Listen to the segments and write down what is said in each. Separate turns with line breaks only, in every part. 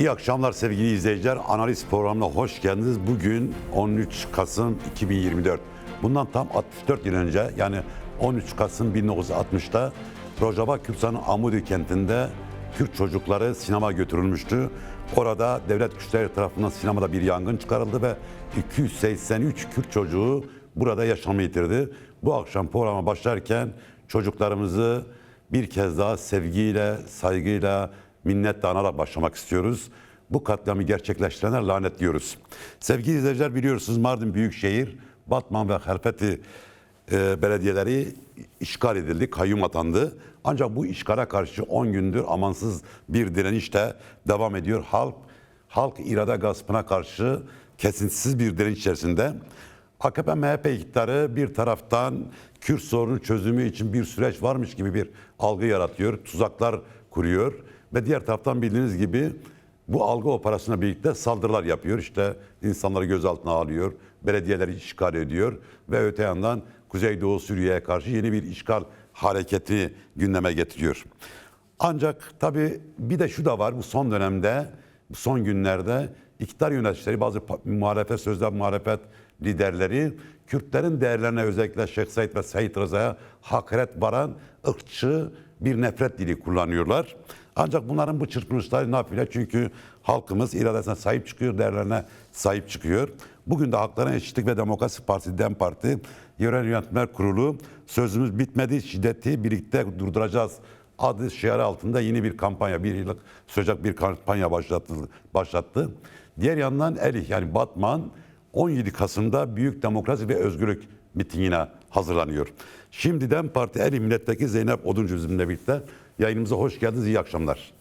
İyi akşamlar sevgili izleyiciler. Analiz programına hoş geldiniz. Bugün 13 Kasım 2024. Bundan tam 64 yıl önce yani 13 Kasım 1960'da Rojava Kürtsan'ın Amudi kentinde Kürt çocukları sinema götürülmüştü. Orada devlet güçleri tarafından sinemada bir yangın çıkarıldı ve 283 Kürt çocuğu burada yaşamı yitirdi. Bu akşam programa başlarken çocuklarımızı bir kez daha sevgiyle, saygıyla, minnetle anarak başlamak istiyoruz. Bu katliamı gerçekleştirenler lanetliyoruz. Sevgili izleyiciler biliyorsunuz Mardin Büyükşehir, Batman ve Helfeti e, belediyeleri işgal edildi, kayyum atandı. Ancak bu işgale karşı 10 gündür amansız bir direniş de devam ediyor. Halk, halk irade gaspına karşı kesintisiz bir direniş içerisinde. AKP MHP iktidarı bir taraftan Kürt sorunu çözümü için bir süreç varmış gibi bir algı yaratıyor, tuzaklar kuruyor ve diğer taraftan bildiğiniz gibi bu algı operasyonla birlikte saldırılar yapıyor. İşte insanları gözaltına alıyor, belediyeleri işgal ediyor ve öte yandan Kuzeydoğu Suriye'ye karşı yeni bir işgal hareketi gündeme getiriyor. Ancak tabii bir de şu da var bu son dönemde, bu son günlerde iktidar yöneticileri, bazı muhalefet, sözde muhalefet liderleri Kürtlerin değerlerine özellikle Şeyh Said ve Said Rıza'ya hakaret varan ırkçı bir nefret dili kullanıyorlar. Ancak bunların bu çırpınışları nafile çünkü halkımız iradesine sahip çıkıyor, değerlerine sahip çıkıyor. Bugün de Hakların Eşitlik ve Demokrasi Partisi DEM Parti Yerel Yönetimler Kurulu sözümüz bitmedi, şiddeti birlikte durduracağız adı şiarı altında yeni bir kampanya, bir yıllık sürecek bir kampanya başlattı. başlattı. Diğer yandan Elih yani Batman 17 Kasım'da Büyük Demokrasi ve Özgürlük mitingine hazırlanıyor. Şimdiden Parti Elih Milletvekili Zeynep Oduncu bizimle birlikte yayınımıza hoş geldiniz. İyi akşamlar.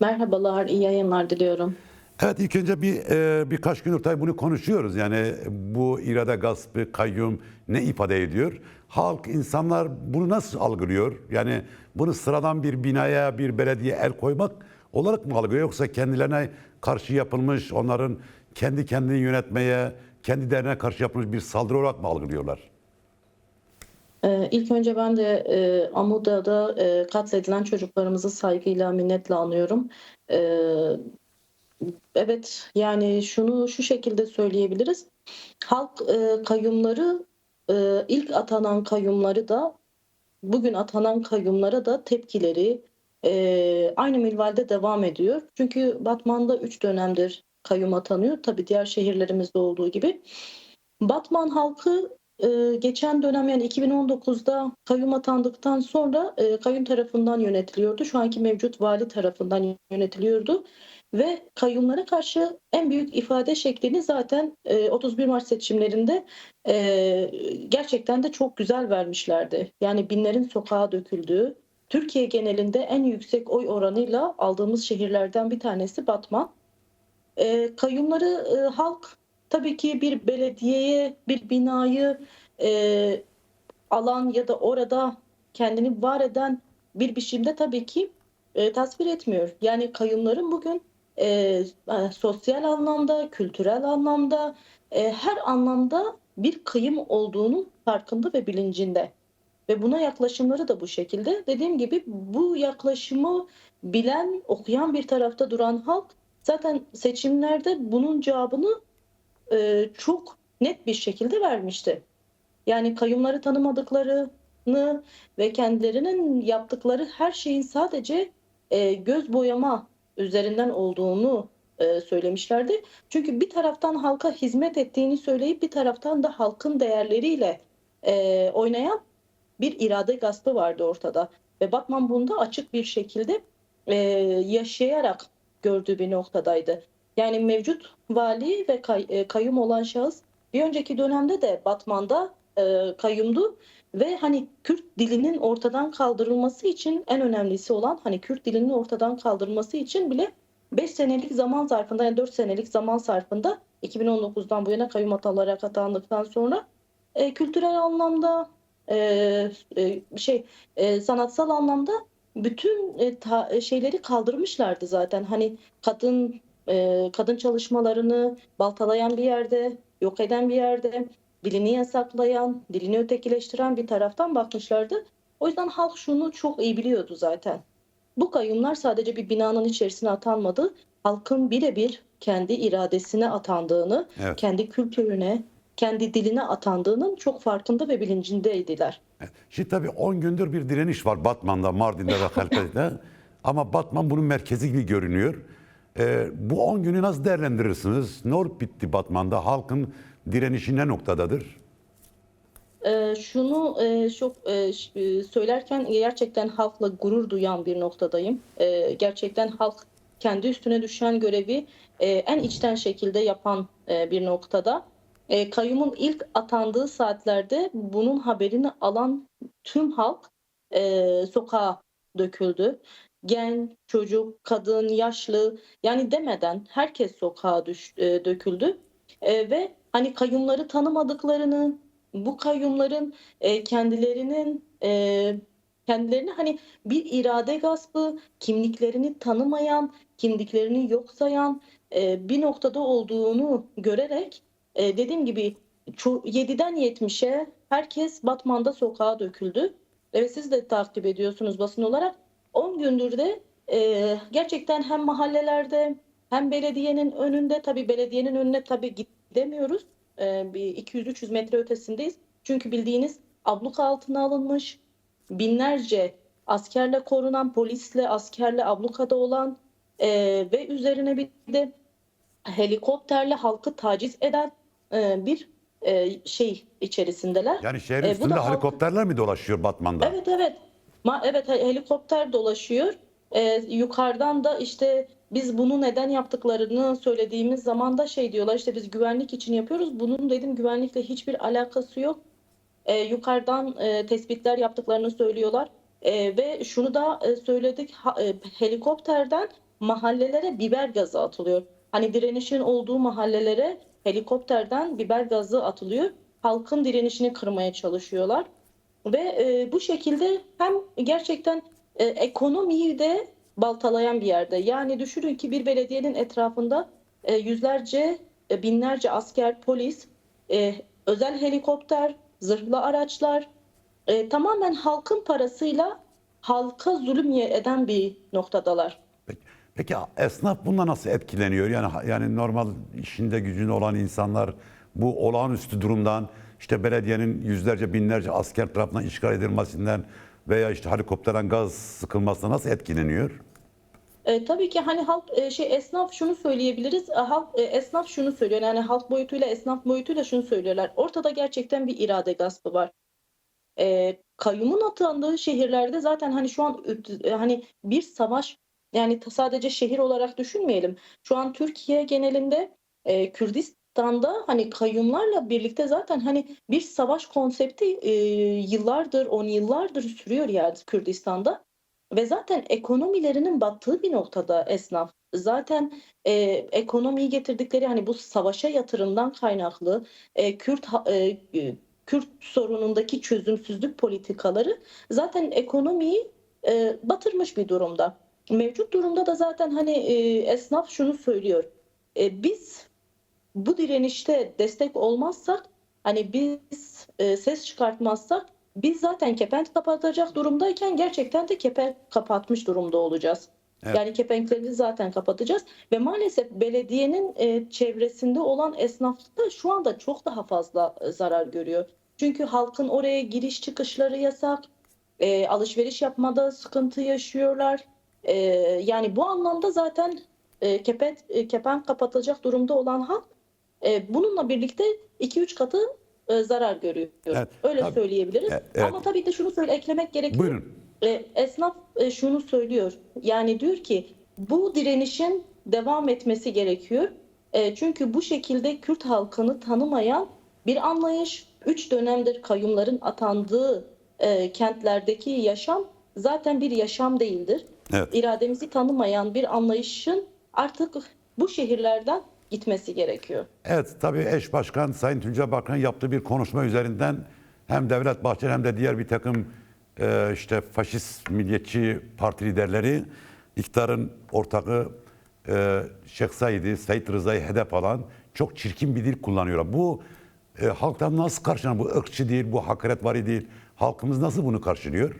Merhabalar, iyi yayınlar diliyorum.
Evet ilk önce bir e, birkaç gündür tabii bunu konuşuyoruz. Yani bu irade gaspı, kayyum ne ifade ediyor? Halk, insanlar bunu nasıl algılıyor? Yani bunu sıradan bir binaya, bir belediye el koymak olarak mı algılıyor? Yoksa kendilerine karşı yapılmış, onların kendi kendini yönetmeye, kendi değerine karşı yapılmış bir saldırı olarak mı algılıyorlar?
İlk önce ben de e, Amuda'da e, katledilen çocuklarımızı saygıyla, minnetle anıyorum. Ee, evet, yani şunu şu şekilde söyleyebiliriz. Halk e, kayyumları, e, ilk atanan kayyumları da, bugün atanan kayyumlara da tepkileri e, aynı minvalde devam ediyor. Çünkü Batman'da 3 dönemdir kayyum atanıyor. Tabii diğer şehirlerimizde olduğu gibi. Batman halkı e, geçen dönem yani 2019'da kayyum atandıktan sonra e, kayyum tarafından yönetiliyordu. Şu anki mevcut vali tarafından yönetiliyordu. Ve kayyumlara karşı en büyük ifade şeklini zaten e, 31 Mart seçimlerinde e, gerçekten de çok güzel vermişlerdi. Yani binlerin sokağa döküldüğü, Türkiye genelinde en yüksek oy oranıyla aldığımız şehirlerden bir tanesi Batman. E, kayyumları e, halk tabii ki bir belediyeye, bir binayı e, alan ya da orada kendini var eden bir biçimde tabii ki e, tasvir etmiyor. Yani kayyumların bugün e, e, sosyal anlamda, kültürel anlamda, e, her anlamda bir kıyım olduğunu farkında ve bilincinde. Ve buna yaklaşımları da bu şekilde. Dediğim gibi bu yaklaşımı bilen, okuyan bir tarafta duran halk zaten seçimlerde bunun cevabını e, çok net bir şekilde vermişti. Yani kayyumları tanımadıklarını ve kendilerinin yaptıkları her şeyin sadece e, göz boyama üzerinden olduğunu e, söylemişlerdi. Çünkü bir taraftan halka hizmet ettiğini söyleyip bir taraftan da halkın değerleriyle e, oynayan bir irade gaspı vardı ortada. Ve Batman bunda açık bir şekilde e, yaşayarak gördüğü bir noktadaydı. Yani mevcut vali ve kay, e, kayyum olan şahıs bir önceki dönemde de Batman'da e, kayyumdu ve hani Kürt dilinin ortadan kaldırılması için en önemlisi olan hani Kürt dilinin ortadan kaldırılması için bile 5 senelik zaman zarfında yani 4 senelik zaman zarfında 2019'dan bu yana kayyum atalara atandıktan sonra e, kültürel anlamda e, e, şey e, sanatsal anlamda bütün e, ta- şeyleri kaldırmışlardı zaten. Hani kadın e, kadın çalışmalarını baltalayan bir yerde, yok eden bir yerde, dilini yasaklayan, dilini ötekileştiren bir taraftan bakmışlardı. O yüzden halk şunu çok iyi biliyordu zaten. Bu kayyumlar sadece bir binanın içerisine atanmadı. Halkın birebir kendi iradesine atandığını,
Evet.
kendi kültürüne, kendi diline atandığının çok farkında ve bilincindeydiler.
Şimdi tabii 10 gündür bir direniş var Batman'da, Mardin'de ve Halkalı'da. Ama Batman bunun merkezi gibi görünüyor. Ee, bu 10 günü nasıl değerlendirirsiniz? Ne olup bitti Batman'da? Halkın direnişi ne noktadadır?
Ee, şunu e, çok e, e, söylerken gerçekten halkla gurur duyan bir noktadayım. Ee, gerçekten halk kendi üstüne düşen görevi e, en içten şekilde yapan e, bir noktada. E, kayyumun ilk atandığı saatlerde bunun haberini alan tüm halk e, sokağa döküldü. Genç, çocuk, kadın, yaşlı yani demeden herkes sokağa düş, e, döküldü. E, ve hani kayyumları tanımadıklarını, bu kayyumların e, kendilerinin e, kendilerini hani bir irade gaspı, kimliklerini tanımayan, kimliklerini yok sayan e, bir noktada olduğunu görerek e, dediğim gibi ço- 7'den 70'e herkes Batman'da sokağa döküldü. Evet siz de takip ediyorsunuz basın olarak. 10 gündür de e, gerçekten hem mahallelerde hem belediyenin önünde tabii belediyenin önüne tabii gidemiyoruz. E, bir 200-300 metre ötesindeyiz. Çünkü bildiğiniz abluka altına alınmış binlerce askerle korunan, polisle, askerle ablukada olan e, ve üzerine bir de helikopterle halkı taciz eden e, bir e, şey içerisindeler.
Yani şehrin
E,
üstünde
da halk-
helikopterler mi dolaşıyor Batman'da?
Evet evet. Evet he- helikopter dolaşıyor. Ee, yukarıdan da işte biz bunu neden yaptıklarını söylediğimiz zaman da şey diyorlar işte biz güvenlik için yapıyoruz. Bunun dedim güvenlikle hiçbir alakası yok. Ee, yukarıdan e, tespitler yaptıklarını söylüyorlar. Ee, ve şunu da e, söyledik ha- e, helikopterden mahallelere biber gazı atılıyor. Hani direnişin olduğu mahallelere helikopterden biber gazı atılıyor. Halkın direnişini kırmaya çalışıyorlar. Ve e, bu şekilde hem gerçekten e, ekonomiyi de baltalayan bir yerde. Yani düşünün ki bir belediyenin etrafında e, yüzlerce, e, binlerce asker, polis, e, özel helikopter, zırhlı araçlar e, tamamen halkın parasıyla halka zulüm eden bir noktadalar.
Peki, peki esnaf bundan nasıl etkileniyor? Yani yani normal işinde gücünde olan insanlar bu olağanüstü durumdan işte belediyenin yüzlerce binlerce asker tarafından işgal edilmesinden veya işte helikopterden gaz sıkılmasına nasıl etkileniyor?
E, tabii ki hani halk e, şey esnaf şunu söyleyebiliriz. E, halk e, esnaf şunu söylüyor. Yani halk boyutuyla esnaf boyutuyla şunu söylüyorlar. Ortada gerçekten bir irade gaspı var. E, kayyumun atandığı şehirlerde zaten hani şu an e, hani bir savaş yani sadece şehir olarak düşünmeyelim. Şu an Türkiye genelinde e, Kürdistan'da hani kayyumlarla birlikte zaten hani bir savaş konsepti e, yıllardır, on yıllardır sürüyor yani Kürdistan'da. Ve zaten ekonomilerinin battığı bir noktada esnaf. Zaten e, ekonomiyi getirdikleri hani bu savaşa yatırımdan kaynaklı e, Kürt e, e, Kürt sorunundaki çözümsüzlük politikaları zaten ekonomiyi e, batırmış bir durumda. Mevcut durumda da zaten hani e, esnaf şunu söylüyor. E, biz bu direnişte destek olmazsak hani biz e, ses çıkartmazsak biz zaten kepenk kapatacak durumdayken gerçekten de kepenk kapatmış durumda olacağız.
Evet.
Yani kepenkleri zaten kapatacağız ve maalesef belediyenin e, çevresinde olan esnaflıkta şu anda çok daha fazla e, zarar görüyor. Çünkü halkın oraya giriş çıkışları yasak, e, alışveriş yapmada sıkıntı yaşıyorlar. E, yani bu anlamda zaten e, kepenk, e, kepenk kapatacak durumda olan halk e, bununla birlikte 2-3 katı e, zarar görüyor.
Evet,
Öyle
tabii.
söyleyebiliriz.
E, evet.
Ama tabii de şunu söyle eklemek gerekiyor.
Buyurun.
E, esnaf e, şunu söylüyor. Yani diyor ki bu direnişin devam etmesi gerekiyor. E, çünkü bu şekilde Kürt halkını tanımayan bir anlayış, üç dönemdir kayyumların atandığı e, kentlerdeki yaşam zaten bir yaşam değildir.
Evet.
İrademizi tanımayan bir anlayışın artık bu şehirlerden gitmesi gerekiyor.
Evet tabii eş başkan Sayın Tuncay Bakan yaptığı bir konuşma üzerinden hem Devlet Bahçeli hem de diğer bir takım e, işte faşist milliyetçi parti liderleri iktidarın ortağı e, Şeyh Said'i, Said Rıza'yı hedef alan çok çirkin bir dil kullanıyorlar. Bu e, halktan nasıl karşılanır? Bu ırkçı değil, bu hakaretvari değil. Halkımız nasıl bunu karşılıyor?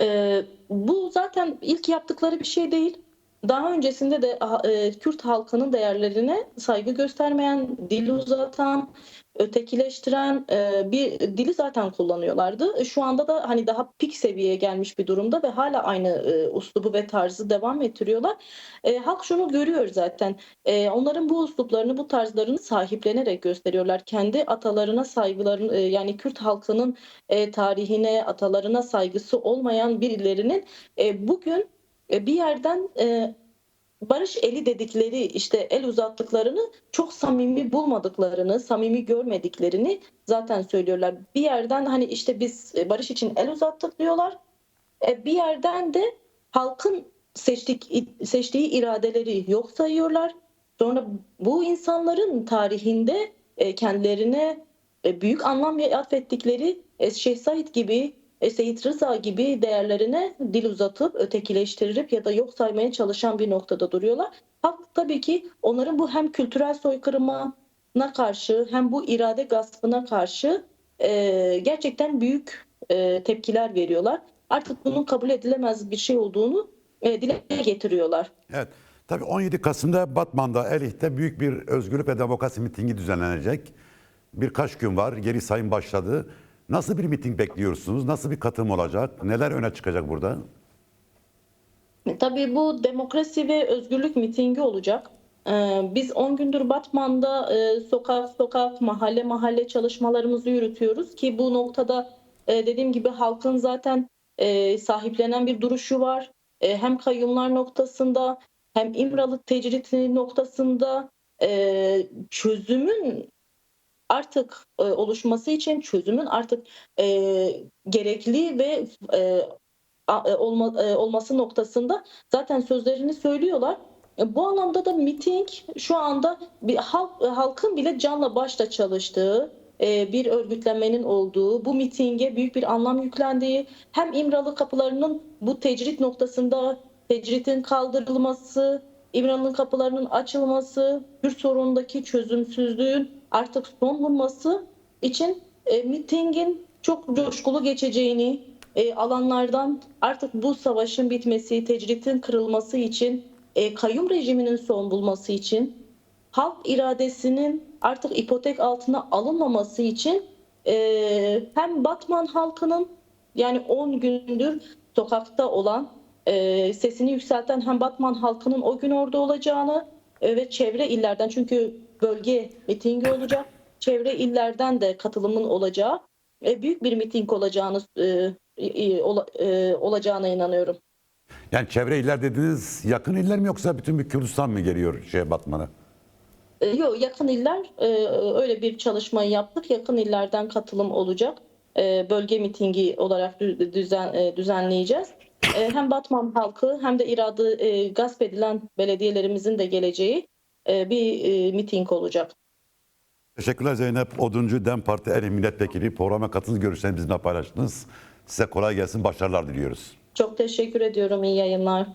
Ee, bu zaten ilk yaptıkları bir şey değil. Daha öncesinde de e, Kürt halkının değerlerine saygı göstermeyen, dil uzatan, ötekileştiren e, bir dili zaten kullanıyorlardı. E, Şu anda da hani daha pik seviyeye gelmiş bir durumda ve hala aynı e, uslubu ve tarzı devam ettiriyorlar. E, halk şunu görüyor zaten. E, onların bu usluplarını, bu tarzlarını sahiplenerek gösteriyorlar. Kendi atalarına saygılarını, e, yani Kürt halkının e, tarihine, atalarına saygısı olmayan birilerinin e, bugün bir yerden e, barış eli dedikleri işte el uzattıklarını çok samimi bulmadıklarını, samimi görmediklerini zaten söylüyorlar. Bir yerden hani işte biz e, barış için el uzattık diyorlar. E, bir yerden de halkın seçtik, seçtiği iradeleri yok sayıyorlar. Sonra bu insanların tarihinde e, kendilerine e, büyük anlam atfettikleri e, Şeyh Said gibi, e, Seyit Rıza gibi değerlerine dil uzatıp ötekileştirip ya da yok saymaya çalışan bir noktada duruyorlar. Halk tabii ki onların bu hem kültürel soykırımına karşı hem bu irade gaspına karşı e, gerçekten büyük e, tepkiler veriyorlar. Artık bunun kabul edilemez bir şey olduğunu e, dile getiriyorlar.
Evet. Tabii 17 Kasım'da Batman'da Elih'te büyük bir özgürlük ve demokrasi mitingi düzenlenecek. Birkaç gün var. Geri sayım başladı. Nasıl bir miting bekliyorsunuz? Nasıl bir katılım olacak? Neler öne çıkacak burada?
Tabii bu demokrasi ve özgürlük mitingi olacak. Ee, Biz 10 gündür Batman'da e, sokak sokak, mahalle mahalle çalışmalarımızı yürütüyoruz ki bu noktada e, dediğim gibi halkın zaten e, sahiplenen bir duruşu var. E, Hem kayyumlar noktasında hem İmralı tecriti noktasında e, çözümün artık e, oluşması için çözümün artık e, gerekli ve e, e, olma, e, olması noktasında zaten sözlerini söylüyorlar. E, Bu anlamda da miting şu anda bir halk, e, halkın bile canla başla çalıştığı bir örgütlenmenin olduğu, bu mitinge büyük bir anlam yüklendiği, hem İmralı kapılarının bu tecrit noktasında tecritin kaldırılması, İmralı'nın kapılarının açılması, Kürt sorunundaki çözümsüzlüğün artık son bulması için e, mitingin çok coşkulu geçeceğini, e, alanlardan artık bu savaşın bitmesi, tecritin kırılması için, e, kayyum rejiminin son bulması için, halk iradesinin artık ipotek altına alınmaması için e, hem Batman halkının yani 10 gündür sokakta olan e, sesini yükselten hem Batman halkının o gün orada olacağını e, ve çevre illerden çünkü bölge mitingi olacak. Çevre illerden de katılımın olacağı e, büyük bir miting olacağını e, e, ola- e, olacağına inanıyorum.
Yani çevre iller dediniz yakın iller mi yoksa bütün bir Kürdistan mı geliyor şeye Batman'a?
E, Yok yakın iller e, öyle bir çalışmayı yaptık. Yakın illerden katılım olacak. E, bölge mitingi olarak dü- düzen e, düzenleyeceğiz. E, hem Batman halkı hem de iradı e, gasp edilen belediyelerimizin de geleceği e, bir e, miting olacak.
Teşekkürler Zeynep Oduncu, DEM Parti Eril Milletvekili. Programa katıldınız, görüşlerinizi bizimle paylaştınız. Size kolay gelsin, başarılar diliyoruz.
Çok teşekkür ediyorum. İyi yayınlar.